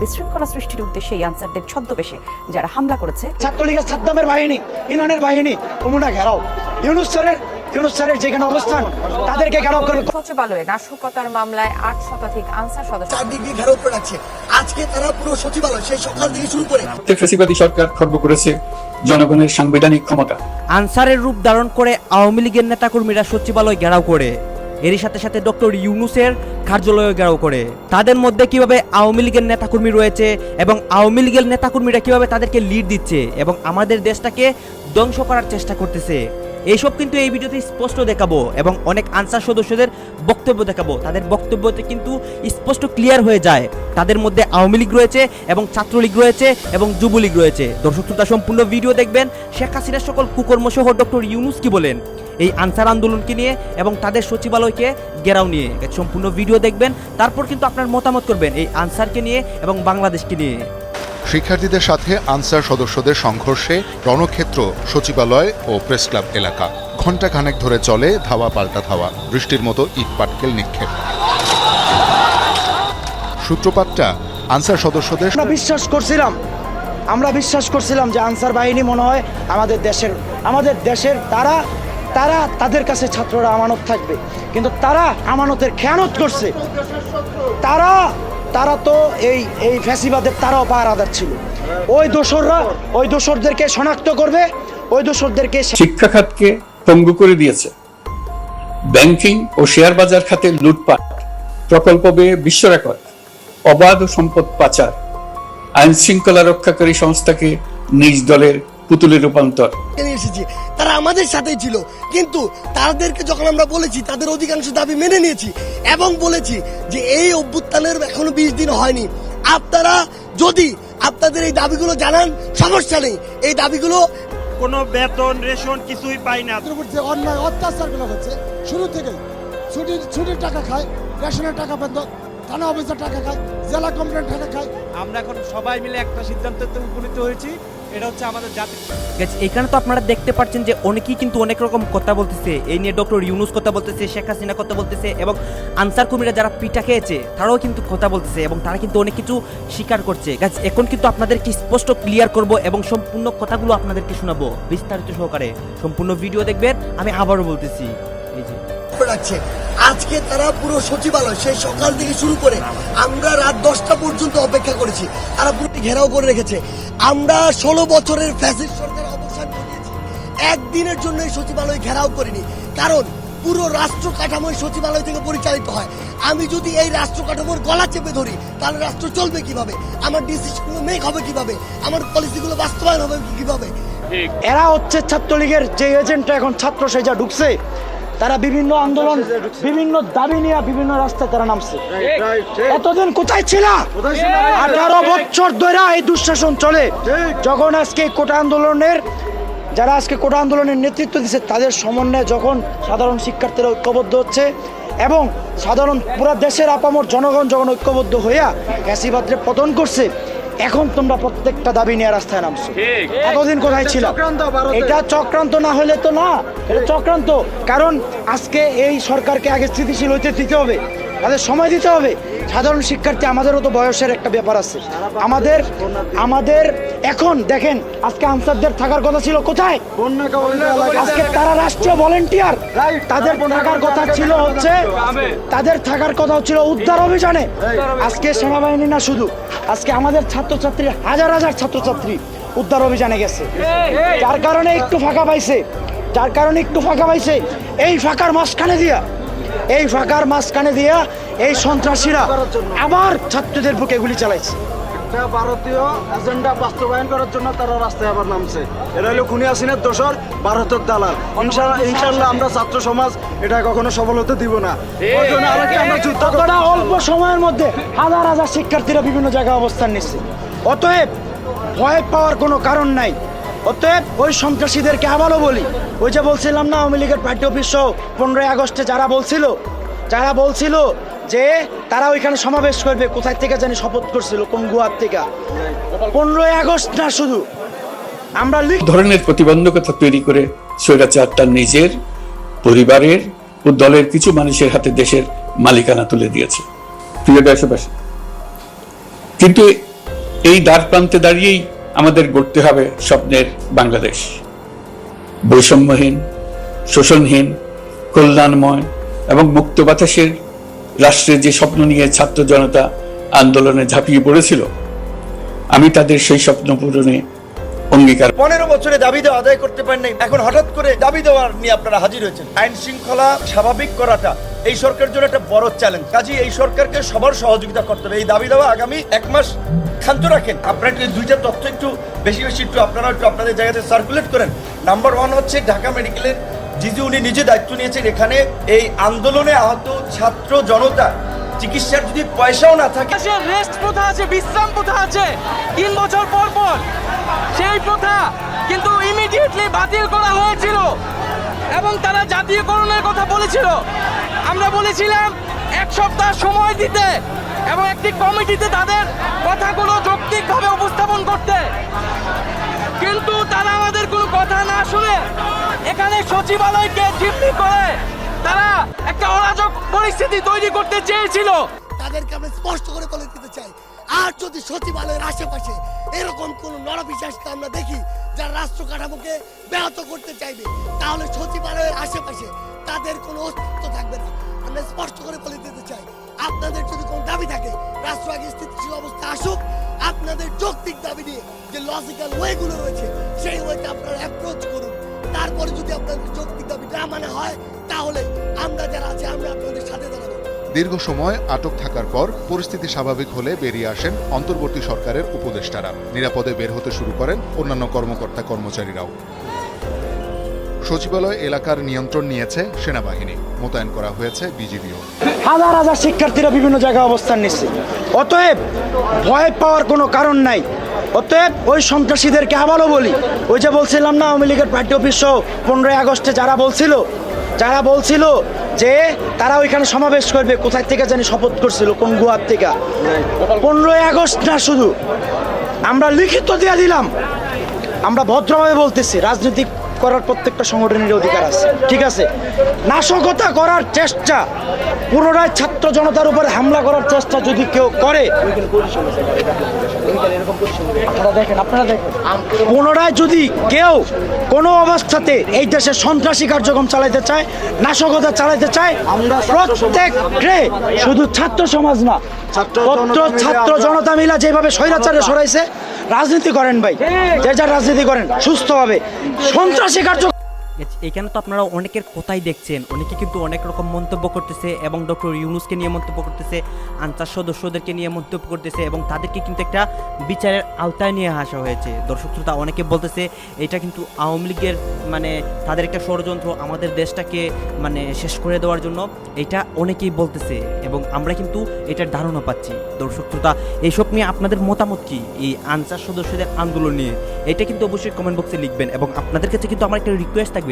বিশৃঙ্খলা সৃষ্টির উদ্দেশ্যে এই আনসারদের ছদ্মবেশে যারা হামলা করেছে ছাত্রলীগের সাদ্দামের বাহিনী ইরানের বাহিনী তোমরা ঘেরাও। ইউনুস স্যারের ইউনুস স্যারের যেখানে অবস্থান তাদেরকে ঘেরাও করে সচিবালয়ে নাশকতার মামলায় আট শতাধিক আনসার সদস্য চার ডিগ্রি ঘেরাও করে রাখছে। আজকে তারা পুরো সচিবালয় সেই সকাল থেকে শুরু করে প্রত্যেক ফেসিবাদী সরকার খর্ব করেছে জনগণের সাংবিধানিক ক্ষমতা। আনসারের রূপ ধারণ করে আওয়ামী লীগের নেতাকর্মীরা সচিবালয় ঘেরাও করে। এরই সাথে সাথে ডক্টর ইউনুসের কার্যালয় ঘেরাও করে। তাদের মধ্যে কীভাবে আওয়ামী লীগের নেতাকর্মী রয়েছে এবং আওয়ামী লীগের নেতাকর্মীরা কীভাবে তাদেরকে লিড দিচ্ছে এবং আমাদের দেশটাকে ধ্বংস করার চেষ্টা করতেছে, এইসব কিন্তু এই ভিডিওতে স্পষ্ট দেখাবো এবং অনেক আনসার সদস্যদের বক্তব্য দেখাবো। তাদের বক্তব্যতে কিন্তু স্পষ্ট ক্লিয়ার হয়ে যায়। তাদের মধ্যে আওয়ামী লীগ রয়েছে এবং ছাত্রলীগ রয়েছে এবং যুবলীগ রয়েছে। দর্শক শ্রোতা, সম্পূর্ণ ভিডিও দেখবেন শেখ হাসিনার সকল কুকর্ম সহ ডক্টর ইউনুস কি বলেন? এই আনসার আন্দোলনকে নিয়ে এবং তাদের সচিবালয়কে ঘেরাও নিয়ে। সম্পূর্ণ ভিডিও দেখবেন তারপর কিন্তু আপনার মতামত করবেন এই আনসারকে নিয়ে এবং বাংলাদেশকে নিয়ে। শিক্ষার্থীদের সাথে আনসার সদস্যদের সংঘর্ষে রণক্ষেত্র সচিবালয় ও প্রেস ক্লাব এলাকা। ঘণ্টাখানেক ধরে চলে ধাওয়া পাল্টা ধাওয়া বৃষ্টির মতো ইট পাটকেল নিক্ষেপ। সূত্রপাতটা আনসার সদস্যদের আমরা বিশ্বাস করছিলাম আমরা বিশ্বাস করছিলাম যে আনসার বাহিনী মনে হয় আমাদের দেশের আমাদের দেশের তারা তারা তাদের কাছে ছাত্ররা আমানত থাকবে। কিন্তু তারা আমানতের খেয়ানত করছে। তারা তারা তো এই এই ফ্যাসিবাদের তারাও পাহারাদার ছিল। ওই দোসররা, ওই দোসরদেরকে শনাক্ত করবে, ওই দোসরদেরকে শিক্ষা খাতকে পঙ্গু করে দিয়েছে। ব্যাংকিং ও শেয়ার বাজার খাতে লুটপাট, প্রকল্প বেয়ে বিশ্ব রেকর্ড, অবাধ সম্পদ পাচার আইন শৃঙ্খলা রক্ষাকারী সংস্থাকে নিজ দলের পুতুলে রূপান্তর। এসেছি। তারা আমাদের সাথেই ছিল। কিন্তু তাদেরকে যখন আমরা বলেছি তাদের অধিকাংশ দাবি মেনে নিয়েছি এবং বলেছি যে এই অভ্যুত্থানের এখনও বিশ দিন হয়নি। আপনারা যদি আপনাদের এই দাবিগুলো জানান সমস্যা নেই। এই দাবিগুলো কোনো বেতন রেশন কিছুই পাই না। যে অন্যায় অত্যাচারগুলো হচ্ছে শুরু থেকে ছুটির ছুটির টাকা খায় রেশনের টাকা বন্ধ থানা অফিসের টাকা খায় জেলা কমপ্লেন টাকা খায়। আমরা এখন সবাই মিলে একটা সিদ্ধান্তে উপনীত হয়েছি। এটা হচ্ছে আমাদের জাতি এখানে তো আপনারা দেখতে পাচ্ছেন যে অনেকেই কিন্তু অনেক রকম কথা বলতেছে। এই নিয়ে ডক্টর ইউনুস কথা বলতেছে শেখ হাসিনা কথা বলতেছে এবং আনসার কর্মীরা যারা পিঠা খেয়েছে তারাও কিন্তু কথা বলতেছে এবং তারা কিন্তু অনেক কিছু স্বীকার করছে। গাছ এখন কিন্তু আপনাদেরকে স্পষ্ট ক্লিয়ার করব এবং সম্পূর্ণ কথাগুলো আপনাদেরকে শোনাবো বিস্তারিত সহকারে। সম্পূর্ণ ভিডিও দেখবেন আমি আবারও বলতেছি। এই যে। আজকে তারা পুরো সচিবালয়, সেই সকাল থেকে শুরু করে আমরা রাত দশটা পর্যন্ত অপেক্ষা করেছি। তারা পুরো ঘেরাও করে রেখেছে। আমরা ষোলো বছরের ফ্যাসিস্ট সরকার অবসান ঘটিয়েছি একদিনের জন্য সচিবালয় ঘেরাও করিনি। কারণ পুরো রাষ্ট্র কাঠামো এই সচিবালয় থেকে পরিচালিত হয়। আমি যদি এই রাষ্ট্র কাঠামোর গলা চেপে ধরি, তাহলে রাষ্ট্র চলবে কীভাবে? আমার ডিসিশনগুলো মেক হবে কীভাবে? আমার পলিসিগুলো বাস্তবায়ন হবে কীভাবে? এরা হচ্ছে ছাত্রলীগের যে এজেন্টটা এখন ছাত্র সেজা ঢুকছে তারা বিভিন্ন আন্দোলন বিভিন্ন দাবি নিয়ে বিভিন্ন রাস্তায় তারা নামছে। এতদিন কোথায় ছিল? আঠারো বছর ধরে এই দুঃশাসন চলে। যখন আজকে কোটা আন্দোলনের যারা আজকে কোটা আন্দোলনের নেতৃত্ব দিচ্ছে তাদের সমন্বয়ে যখন সাধারণ শিক্ষার্থীরা ঐক্যবদ্ধ হচ্ছে এবং সাধারণ পুরো দেশের আপামর জনগণ যখন ঐক্যবদ্ধ হইয়া ফ্যাসিবাদরে পতন করছে এখন তোমরা প্রত্যেকটা দাবি নিয়ে রাস্তায় নামছো। এতদিন কোথায় ছিল? এটা চক্রান্ত না হলে তো না এটা চক্রান্ত। কারণ আজকে এই সরকারকে আগে স্থিতিশীল হইতে দিতে হবে তাদের সময় দিতে হবে। সাধারণ শিক্ষার্থী আমাদেরও তো বয়সের একটা ব্যাপার আছে। আমাদের আমাদের, এখন দেখেন, আজকে আনসারদের থাকার কথা ছিল কোথায়? আজকে তারা রাষ্ট্রীয় ভলেন্টিয়ার তাদের থাকার কথা ছিল হচ্ছে, তাদের থাকার কথা ছিল উদ্ধার অভিযানে। আজকে সেনাবাহিনী না শুধু, আজকে আমাদের ছাত্রছাত্রী, হাজার হাজার ছাত্রছাত্রী উদ্ধার অভিযানে গেছে। যার কারণে একটু ফাঁকা পাইছে, যার কারণে একটু ফাঁকা পাইছে। এই ফাঁকার মাঝখানে দিয়া, এই ফাঁকার মাঝখানে দিয়া এই সন্ত্রাসীরা আবার ছাত্রদের বুকে গুলি চালাইছে। একটা ভারতীয় এজেন্ডা বাস্তবায়ন করার জন্য তারা রাস্তায় আবার নামছে। এরা হলো খুনি হাসিনের দোষর ভারতের দালাল। ইনশাল্লাহ আমরা ছাত্র সমাজ এটা কখনো সফল হতে দিব না। আমরা অল্প সময়ের মধ্যে হাজার হাজার শিক্ষার্থীরা বিভিন্ন জায়গায় অবস্থান নিচ্ছে। অতএব ভয় পাওয়ার কোনো কারণ নাই। অতএব ওই সন্ত্রাসীদেরকে আবারও বলি ওই যে বলছিলাম না আওয়ামী লীগের পার্টি অফিস সহ পনেরোই আগস্টে যারা বলছিল যারা বলছিল যে তারা ওইখানে সমাবেশ করবে, কোথায় থেকে জানি শপথ করছিল, কোন গুয়ার থেকে? পনেরোই আগস্ট না শুধু। আমরা ধরনের প্রতিবন্ধকতা তৈরি করে স্বৈরাচার তার নিজের, পরিবারের ও দলের কিছু মানুষের হাতে দেশের মালিকানা তুলে দিয়েছে। প্রিয় দেশবাসী, কিন্তু এই দ্বার প্রান্তে দাঁড়িয়েই আমাদের গড়তে হবে স্বপ্নের বাংলাদেশ। বৈষম্যহীন, শোষণহীন, কল্যাণময় এবং মুক্ত বাতাসের রাষ্ট্রের যে স্বপ্ন নিয়ে ছাত্র জনতা আন্দোলনে ঝাঁপিয়ে পড়েছিল, আমি তাদের সেই স্বপ্ন পূরণে অঙ্গীকার পনেরো বছরে দাবি দেওয়া আদায় করতে পারেন নাই। এখন হঠাৎ করে দাবি দেওয়ার নিয়ে আপনারা হাজির হয়েছেন। আইন শৃঙ্খলা স্বাভাবিক করাটা এই সরকারের জন্য একটা বড় চ্যালেঞ্জ কাজে এই সরকারকে সবার সহযোগিতা করতে হবে। এই দাবি দেওয়া আগামী এক মাস ক্ষান্ত রাখেন। আপনারা একটু দুইটা তথ্য একটু বেশি বেশি একটু আপনারা একটু আপনাদের জায়গাতে সার্কুলেট করেন। নাম্বার ওয়ান হচ্ছে ঢাকা মেডিকেলের জিজি উনি নিজে দায়িত্ব নিয়েছেন এখানে। এই আন্দোলনে আহত ছাত্র জনতা, চিকিৎসার যদি পয়সাও না থাকে রেস্ট প্রথা আছে, বিশ্রাম প্রথা আছে, তিন বছর পর পর। সেই প্রথা কিন্তু ইমিডিয়েটলি বাতিল করা হয়েছিল এবং তারা জাতীয়করণের কথা বলেছিল। আমরা বলেছিলাম এক সপ্তাহ সময় দিতে এবং একটি কমিটিতে তাদের কথাগুলো যৌক্তিকভাবে উপস্থাপন করতে। আমাদের কোনো কথা না শুনে এখানে সচিবালয়কে জিম্মি করে তারা একটা অরাজক পরিস্থিতি তৈরি করতে চেয়েছিল। তাদেরকে আমরা স্পষ্ট করে বলে দিতে চাই, আর যদি সচিবালয়ের আশেপাশে এরকম কোন নরবিশ্বাসকে আমরা দেখি, যারা রাষ্ট্র কাঠামোকে ব্যাহত করতে চাইবে, তাহলে সচিবালয়ের আশেপাশে তাদের কোনো অস্তিত্ব থাকবে না। আমরা স্পষ্ট করে বলে দিতে চাই, আপনাদের যদি কোনো দাবি থাকে, রাষ্ট্র আগে স্থিতিশীল অবস্থা আসুক, আপনাদের যৌক্তিক দাবি নিয়ে যে লজিক্যাল ওয়েগুলো রয়েছে সেই ওয়েতে আপনারা অ্যাপ্রোচ করুন। তারপরে যদি আপনাদের যৌক্তিক দাবি না মানা হয় তাহলে আমরা যারা আছে আমরা আপনাদের সাথে দাঁড়াবো। দীর্ঘ সময় আটক থাকার পর পরিস্থিতি স্বাভাবিক হলে বেরিয়ে আসেন অন্তর্বর্তী সরকারের উপদেষ্টারা। নিরাপদে বের হতে শুরু করেন অন্যান্য কর্মকর্তা কর্মচারীরাও। সচিবালয় এলাকার নিয়ন্ত্রণ নিয়েছে সেনাবাহিনী। মোতায়েন করা হয়েছে বিজিবিও। হাজার হাজার শিক্ষার্থীরা বিভিন্ন জায়গায় অবস্থান নিচ্ছে। অতএব ভয় পাওয়ার কোনো কারণ নাই। অতএব ওই সন্ত্রাসীদেরকে আবারও বলি, ওই যে বলছিলাম না, আওয়ামী লীগের পার্টি অফিস সহ পনেরোই আগস্টে যারা বলছিল যারা বলছিল যে তারা ওইখানে সমাবেশ করবে, কোথায় থেকে জানি শপথ করছিল, কোন গুহার থেকে। পনেরোই আগস্ট না শুধু, আমরা লিখিত দিয়ে দিলাম, আমরা ভদ্রভাবে বলতেছি রাজনীতি করার প্রত্যেকটা সংগঠনের অধিকার আছে। ঠিক আছে? নাশকতা করার চেষ্টা পুনরায় ছাত্র জনতার উপরে হামলা করার চেষ্টা যদি কেউ করে পুনরায় যদি কেউ কোনো অবস্থাতে এই দেশে সন্ত্রাসী কার্যক্রম চালাইতে চায় নাশকতা চালাইতে চায় আমরা প্রত্যেককে শুধু ছাত্র সমাজ না ছাত্র ছাত্র জনতা মিলা যেভাবে স্বৈরাচারে সরাইছে রাজনীতি করেন ভাই। যে যার রাজনীতি করেন সুস্থভাবে। সন্ত্রাসী কার্য এখানে তো আপনারা অনেকের কথাই দেখছেন। অনেকে কিন্তু অনেক রকম মন্তব্য করতেছে এবং ডক্টর ইউনুসকে নিয়ে মন্তব্য করতেছে, আনসার সদস্যদেরকে নিয়ে মন্তব্য করতেছে এবং তাদেরকে কিন্তু একটা বিচারের আওতায় নিয়ে আসা হয়েছে। দর্শক শ্রোতা, অনেকে বলতেছে, এটা কিন্তু আওয়ামী লীগের মানে তাদের একটা ষড়যন্ত্র আমাদের দেশটাকে মানে শেষ করে দেওয়ার জন্য। এটা অনেকেই বলতেছে এবং আমরা কিন্তু এটার ধারণা পাচ্ছি। দর্শক শ্রোতা এইসব নিয়ে আপনাদের মতামত কি? এই আনসার সদস্যদের আন্দোলন নিয়ে। এটা কিন্তু অবশ্যই কমেন্ট বক্সে লিখবেন এবং আপনাদের কাছে কিন্তু আমার একটা রিকোয়েস্ট থাকবে।